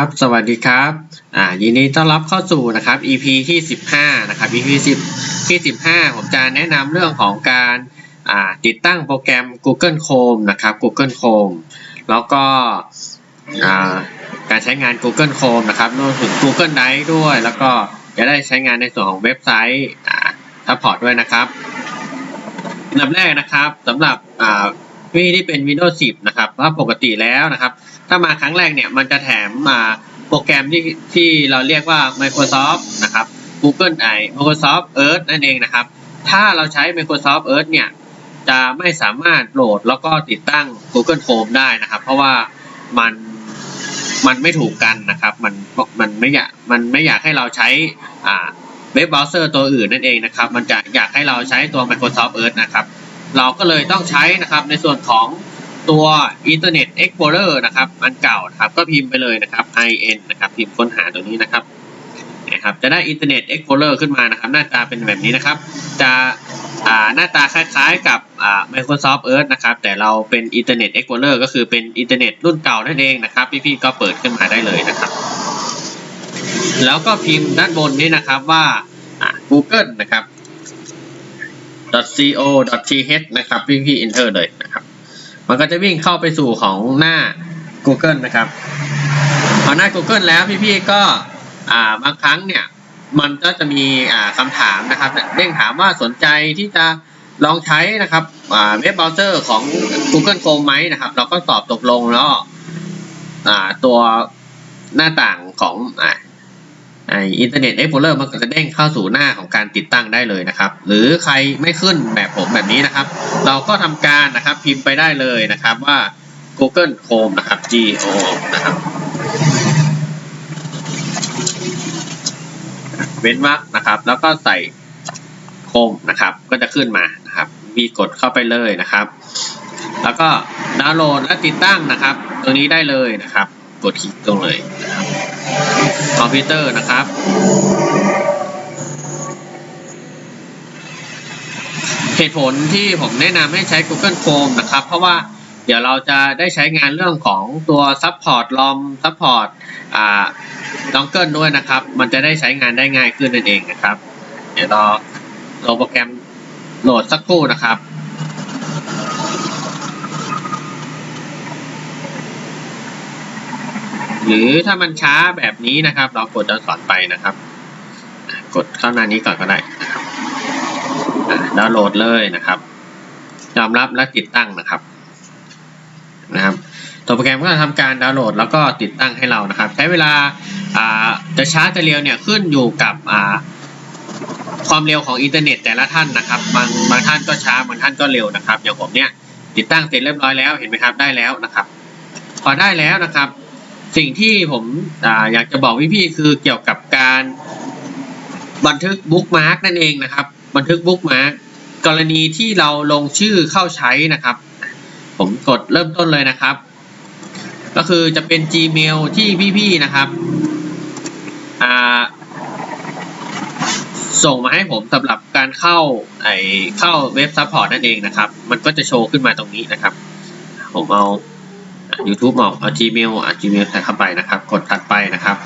ับสวัสดีครับ อ่า ยินดีต้อนรับเข้าสู่นะครับ EP ที่ 15 นะครับ EP 10ที่ 15 ผมจะแนะนำเรื่องของการอ่าติดตั้งโปรแกรม Google Chrome นะครับ Google Chrome แล้วก็อ่าการใช้งาน Google Chrome นะครับรวมถึง Google Drive ด้วย แล้วก็จะได้ใช้งานในส่วนของเว็บไซต์อ่าซัพพอร์ตด้วยนะครับอันดับแรกนะครับสำหรับอ่าวิธีที่เป็น Windows 10 นะครับว่าปกติแล้วนะครับ ถ้ามาครั้งแรกเนี่ยมันจะแถมมาโปรแกรมที่ที่เราเรียกว่า Microsoft นะครับ Google ไอ Microsoft Earth นั่นเองนะครับ ถ้าเราใช้ Microsoft Earth เนี่ยจะไม่สามารถโหลดแล้วก็ติดตั้ง Google Chrome ได้นะครับ เพราะว่ามันมันไม่ถูกกันนะครับ มันมันไม่อยากมันไม่อยากให้เราใช้อ่าเว็บเบราว์เซอร์ตัวอื่นนั่นเองนะครับ มันจะอยากให้เราใช้ตัว Microsoft Earth นะครับ เราก็เลยต้องใช้นะครับในส่วนของ ตัว Internet Explorer นะครับอันเก่านะครับก็พิมพ์ไปเลยนะครับ in นะครับพิมพ์ค้นหาตัวนี้นะครับนะครับจะได้ Internet Explorer ขึ้นมานะครับ หน้าตาเป็นแบบนี้นะครับ จะหน้าตาคล้ายๆกับ Microsoft Earth นะครับ แต่เราเป็น Internet Explorer ก็คือเป็นอินเทอร์เน็ตรุ่นเก่านั่นเองนะครับ พี่ๆก็เปิดขึ้นมาได้เลยนะครับ แล้วก็พิมพ์ด้านบนนี้นะครับว่า Google นะครับ .co.th นะครับ พี่พี่ enter เลยนะครับ มันก็จะวิ่งเข้าไปสู่ของหน้า Google นะครับพอหน้า Google แล้วพี่พี่ก็บางครั้งเนี่ยมันก็จะมีคำถามนะครับเด้งถามว่าสนใจที่จะลองใช้นะครับเว็บเบราว์เซอร์ของ Google Chrome ไหมนะครับ เราก็ตอบตกลงแล้วตัวหน้าต่างของ ไออินเทอร์เน็ตเอ็กโพเลอร์มันก็จะเด้งเข้าสู่หน้าของการติดตั้งได้เลยนะครับ หรือใครไม่ขึ้นแบบผมแบบนี้นะครับ เราก็ทำการนะครับพิมพ์ไปได้เลยนะครับว่า Google Chrome นะครับ G O นะครับเว้นวรรคนะครับ แล้วก็ใส่โคมนะครับ ก็จะขึ้นมานะครับ มีกดเข้าไปเลยนะครับ แล้วก็ดาวน์โหลดและติดตั้งนะครับตัวนี้ได้เลยนะครับ กดคลิกตรงเลยนะ คอมพิวเตอร์นะครับ เหตุผลที่ผมแนะนำให้ใช้ Google Chrome นะครับ เพราะว่าเดี๋ยวเราจะได้ใช้งานเรื่องของตัว Support ROM Support อ่าดองเกิลด้วยนะครับ มันจะได้ใช้งานได้ง่ายขึ้นนั่นเองนะครับ เดี๋ยวรอโหลดโปรแกรมโหลดสักครู่นะครับ หรือถ้ามันช้าแบบนี้นะครับ เรากดจะสอนไปนะครับ กดเข้าหน้านี้ก่อนก็ได้นะครับดาวน์โหลดเลยนะครับ ยอมรับและติดตั้งนะครับนะครับตัวโปรแกรมก็จะทำการดาวน์โหลดแล้วก็ติดตั้งให้เรานะครับ ใช้เวลาจะช้าจะเร็วเนี่ยขึ้นอยู่กับความเร็วของอินเทอร์เน็ตแต่ละท่านนะครับ บางบางท่านก็ช้าบางท่านก็เร็วนะครับอย่างผมเนี่ยติดตั้งเสร็จเรียบร้อยแล้วเห็นไหมครับได้แล้วนะครับ พอได้แล้วนะครับ สิ่งที่ผมออยากจะบอกพี่ๆคือเกี่ยวกับการบันทึกบุ๊กมาร์กนั่นเองนะครับ บันทึกบุ๊กมาร์กกรณีที่เราลงชื่อเข้าใช้นะครับ ผมกดเริ่มต้นเลยนะครับ ก็คือจะเป็น Gmail ที่พี่ๆนะครับส่งมาให้ผมสำหรับการเข้าไอเข้าเว็บซัพพอร์ตนั่นเองนะครับ มันก็จะโชว์ขึ้นมาตรงนี้นะครับ ผมเอา YouTube ออกเอา Gmail เอา Gmail ใส่เข้าไปนะครับ กดถัดไปนะครับ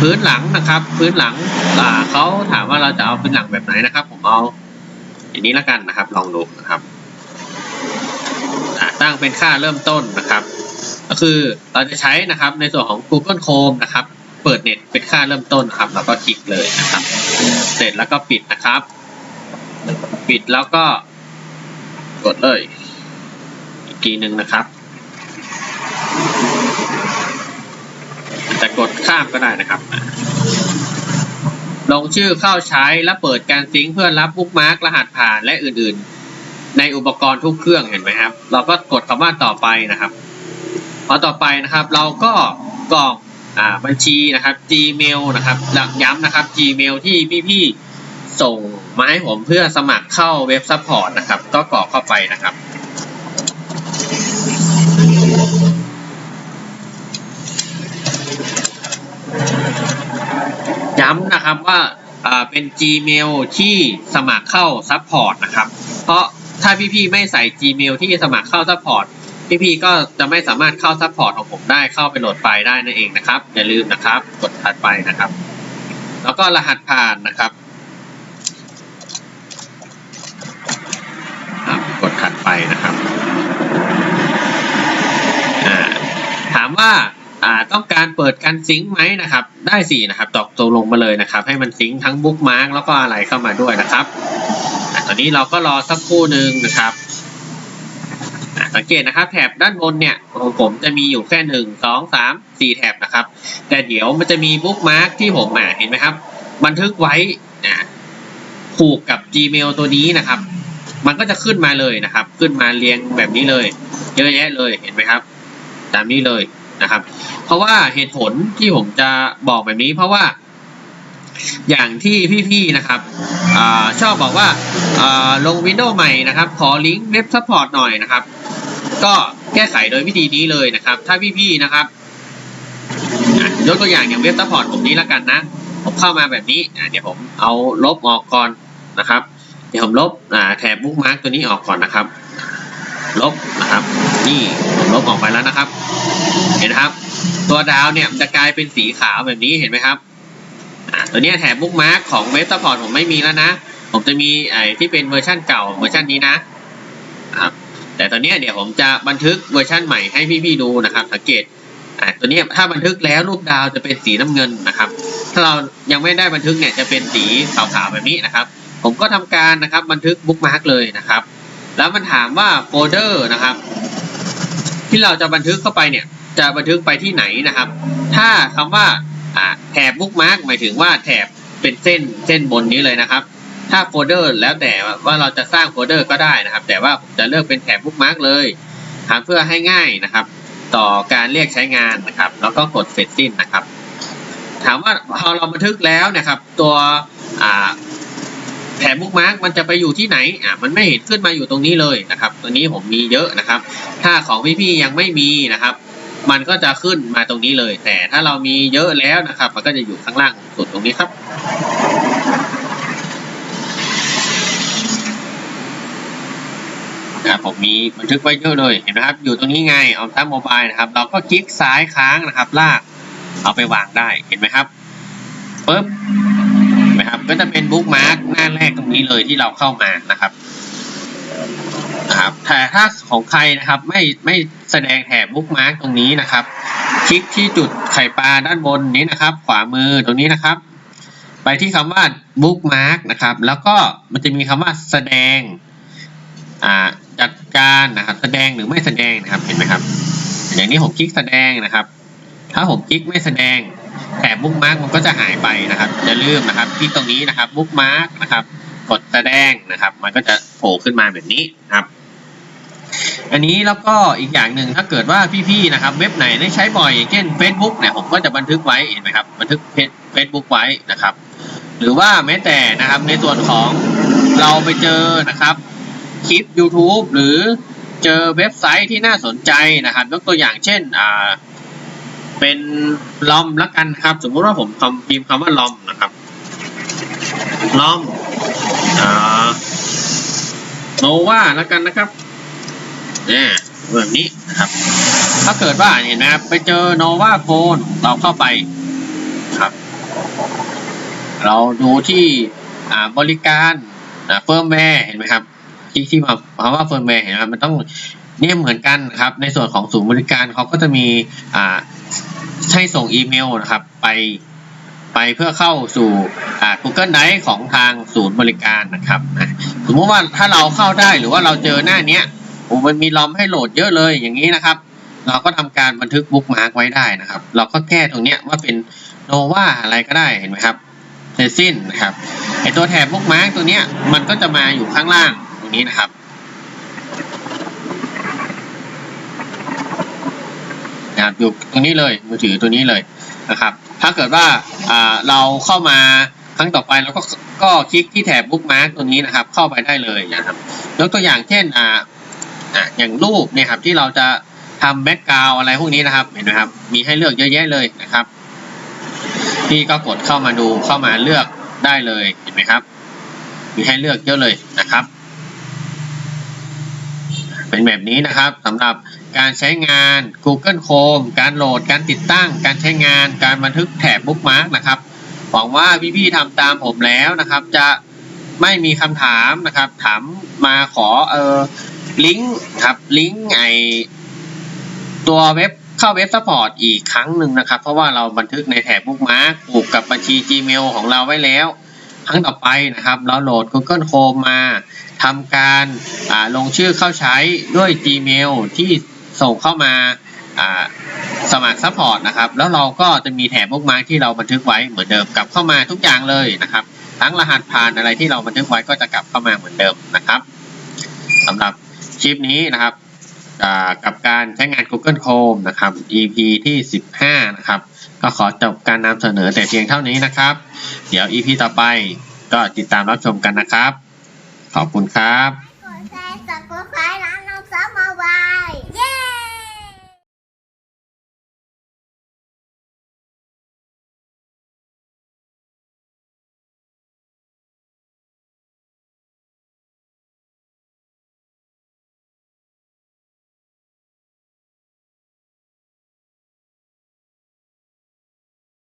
พื้นหลังนะครับ พื้นหลังอ่าเขาถามว่าเราจะเอาพื้นหลังแบบไหนนะครับ ผมเอาอย่างนี้แล้วกันนะครับ ลองดูนะครับตั้งเป็นค่าเริ่มต้นนะครับ ก็คือเราจะใช้นะครับในส่วนของ Google Chrome นะครับ เปิดเน็ตเป็นค่าเริ่มต้นครับ แล้วก็คลิกเลยนะครับ เสร็จแล้วก็ปิดนะครับ ปิดแล้วก็กดเลย อีกทีหนึ่งนะครับ จะกดข้ามก็ได้นะครับ ลงชื่อเข้าใช้และเปิดการซิงเพื่อรับบุ๊กมาร์กรหัสผ่านและอื่นๆ ในอุปกรณ์ทุกเครื่องเห็นไหมครับ เราก็กดคำว่าต่อไปนะครับ พอต่อไปนะครับ เราก็กรอกบัญชีนะครับ Gmail นะครับหลักย้ำนะครับ Gmail ที่พี่ๆส่งมาให้ผมเพื่อสมัครเข้าเว็บซัพพอร์ตนะครับ ก็กรอกเข้าไปนะครับ ย้ำนะครับว่าเป็น Gmail ที่สมัครเข้าซัพพอร์ตนะครับ เพราะถ้าพี่ๆไม่ใส่ Gmail ที่สมัครเข้าซัพพอร์ตพี่ๆก็จะไม่สามารถเข้าซัพพอร์ตของผมได้เข้าไปโหลดไฟล์ได้นั่นเองนะครับ อย่าลืมนะครับ กดถัดไปนะครับ แล้วก็รหัสผ่านนะครับ กดถัดไปนะครับถามว่า อ่าต้องการเปิดการซิงค์ไหมนะครับ ได้สินะครับตอบตกลงมาเลยนะครับ ให้มันซิงค์ทั้งบุ๊กมาร์กแล้วก็อะไรเข้ามาด้วยนะครับตอนนี้เราก็รอสักครู่หนึ่งนะครับสังเกตนะครับแถบด้านบนเนี่ยของผมจะมีอยู่แค่หนึ่งสองสามสี่แถบนะครับ แต่เดี๋ยวมันจะมีบุ๊กมาร์กที่ผมอะเห็นไหมครับ บันทึกไว้อะผูกกับ Gmail ตัวนี้นะครับ มันก็จะขึ้นมาเลยนะครับ ขึ้นมาเรียงแบบนี้เลย เยอะแยะเลยเห็นไหมครับ ตามนี้เลย นะครับ เพราะว่าเหตุผลที่ผมจะบอกแบบนี้ เพราะว่า อย่างที่พี่ๆนะครับอชอบบอกว่าลงวินโดว์ใหม่นะครับ ขอลิงก์เว็บซัพพอร์ตหน่อยนะครับ ก็แก้ไขโดยวิธีนี้เลยนะครับ ถ้าพี่ๆนะครับยกตัวอย่างอย่างเว็บซัพพอร์ตผมนี้แล้วกันนะผมเข้ามาแบบนี้เดี๋ยวผมเอาลบออกก่อนนะครับ เดี๋ยวผมลบแถบบุ๊กมาร์กตัวนี้ออกก่อนนะครับ ลบนะครับ นี่ผมลบออกไปแล้วนะครับ เห็นครับ ตัวดาวเนี่ยจะกลายเป็นสีขาวแบบนี้เห็นไหมครับตัวนี้แถบบุ๊กมาร์กของเว็บซัพพอร์ตผมไม่มีแล้วนะ ผมจะมีไอ้ที่เป็นเวอร์ชันเก่าเวอร์ชันนี้นะครับแต่ตอนนี้เดี๋ยวผมจะบันทึกเวอร์ชันใหม่ให้พี่ๆดูนะครับ สังเกตอ่าตัวนี้ถ้าบันทึกแล้วรูปดาวจะเป็นสีน้ำเงินนะครับ ถ้าเรายังไม่ได้บันทึกเนี่ยจะเป็นสีขาวๆแบบนี้นะครับ ผมก็ทำการนะครับบันทึกบุ๊กมาร์กเลยนะครับ แล้วมันถามว่าโฟลเดอร์นะครับ ที่เราจะบันทึกเข้าไปเนี่ย จะบันทึกไปที่ไหนนะครับ ถ้าคำว่าอ่าแถบบุ๊กมาร์กหมายถึงว่าแถบเป็นเส้นเส้นบนนี้เลยนะครับ ถ้าโฟลเดอร์แล้วแต่ว่าเราจะสร้างโฟลเดอร์ก็ได้นะครับ แต่ว่าผมจะเลือกเป็นแถบบุ๊กมาร์กเลยครับเพื่อให้ง่ายนะครับ ต่อการเรียกใช้งานนะครับ แล้วก็กดเสร็จสิ้นนะครับ ถามว่าพอเราบันทึกแล้วนะครับ ตัว แถบบุ๊กมาร์กมันจะไปอยู่ที่ไหนอ่ามันไม่เห็นขึ้นมาอยู่ตรงนี้เลยนะครับ ตัวนี้ผมมีเยอะนะครับ ถ้าของพี่ๆยังไม่มีนะครับ มันก็จะขึ้นมาตรงนี้เลย แต่ถ้าเรามีเยอะแล้วนะครับ มันก็จะอยู่ข้างล่างสุดตรงนี้ครับอะผมมีบันทึกไว้เยอะเลยเห็นไหมครับ อยู่ตรงนี้ไงออมตั้งโมบายนะครับ เราก็คลิกซ้ายค้างนะครับ ลากเอาไปวางได้เห็นไหมครับปึ๊บเห็นไหมครับ ก็จะเป็นบุ๊กมาร์กหน้าแรกตรงนี้เลยที่เราเข้ามานะครับนะครับแต่ถ้าของใครนะครับไม่ไม่แสดงแถบบุ๊กมาร์กตรงนี้นะครับ คลิกที่จุดไข่ปลาด้านบนนี้นะครับ ขวามือตรงนี้นะครับ ไปที่คำว่าบุ๊กมาร์กนะครับ แล้วก็มันจะมีคำว่าแสดงอ่าจัดการนะครับแสดงหรือไม่แสดงนะครับเห็นไหมครับ อย่างนี้ผมคลิกแสดงนะครับ ถ้าผมคลิกไม่แสดง แถบบุ๊กมาร์กมันก็จะหายไปนะครับอย่าลืมนะครับคลิกตรงนี้นะครับบุ๊กมาร์กนะครับ กดแสดงนะครับ มันก็จะโผล่ขึ้นมาแบบนี้นะครับอันนี้แล้วก็อีกอย่างหนึ่งถ้าเกิดว่าพี่ๆนะครับ เว็บไหนได้ใช้บ่อยเช่น Facebook เนี่ยผมก็จะบันทึกไว้เห็นไหมครับบันทึกเฟซบุ๊กไว้นะครับ หรือว่าแม้แต่นะครับในส่วนของเราไปเจอนะครับ คลิป YouTube หรือเจอเว็บไซต์ที่น่าสนใจนะครับ ยกตัวอย่างเช่นอ่า เป็นลอมละกันครับ สมมุติว่าผมคำพิมพ์คำว่าลอมนะครับลอมโนวาละกันนะครับเนี่ยแบบนี้นะครับ ถ้าเกิดว่าเห็นนะครับไปเจอโนวาโฟนเราเข้าไปครับ เราดูที่บริการเฟิร์มแวร์เห็นไหมครับ ที่ที่มาคำว่าเฟิร์มแวร์เห็นไหมครับมันต้องเนี่ยเหมือนกันครับ ในส่วนของศูนย์บริการเขาก็จะมีอ่า ให้ส่งอีเมลนะครับ ไปไปเพื่อเข้าสู่ Google Drive ของทางศูนย์บริการนะครับนะสมมติว่าถ้าเราเข้าได้หรือว่าเราเจอหน้าเนี้ยโอ้มันมีลอมให้โหลดเยอะเลยอย่างนี้นะครับ เราก็ทำการบันทึกบุ๊กมาร์กไว้ได้นะครับ เราก็แก้ตรงเนี้ยว่าเป็นโนวาอะไรก็ได้เห็นไหมครับเสร็จสิ้นนะครับไอตัวแถบบุ๊กมาร์กตัวเนี้ยมันก็จะมาอยู่ข้างล่างตรงนี้นะครับ นะครับอยู่ตรงนี้เลยมือถือตัวนี้เลยนะครับ ถ้าเกิดว่าเราเข้ามาครั้งต่อไปเราก็ก็คลิกที่แถบบุ๊กมาร์กตัวนี้นะครับ เข้าไปได้เลยนะครับยกตัวอย่างเช่นอ่าอ่าอย่างรูปเนี่ยครับที่เราจะทำแบ็กกราวอะไรพวกนี้นะครับเห็นไหมครับ มีให้เลือกเยอะแยะเลยนะครับพี่ก็กดเข้ามาดูเข้ามาเลือกได้เลยเห็นไหมครับ มีให้เลือกเยอะเลยนะครับ เป็นแบบนี้นะครับสำหรับการใช้งาน Google Chrome การโหลดการติดตั้ง การใช้งานการบันทึกแถบบุ๊กมาร์กนะครับหวังว่าพี่ๆทำตามผมแล้วนะครับ จะไม่มีคำถามนะครับ ถามมาขอเออลิงก์ครับลิงก์ไอตัวเว็บเข้าเว็บซัพพอร์ตอีกครั้งหนึ่งนะครับ เพราะว่าเราบันทึกในแถบบุ๊กมาร์กผูกกับบัญชี Gmail ของเราไว้แล้ว ครั้งต่อไปนะครับ เราโหลด Google Chrome มา ทำการลงชื่อเข้าใช้ด้วย Gmail ที่ส่งเข้ามาสมัครซัพพอร์ตนะครับ แล้วเราก็จะมีแถบบุ๊กมาร์กที่เราบันทึกไว้เหมือนเดิมกลับเข้ามาทุกอย่างเลยนะครับ ทั้งรหัสผ่านอะไรที่เราบันทึกไว้ก็จะกลับเข้ามาเหมือนเดิมนะครับสำหรับคลิปนี้นะครับกับการใช้งาน Google Chrome นะครับ EP ที่ 15 นะครับ ก็ขอจบการนำเสนอแต่เพียงเท่านี้นะครับ เดี๋ยว EP ต่อไปก็ติดตามรับชมกันนะครับ ขอบคุณครับ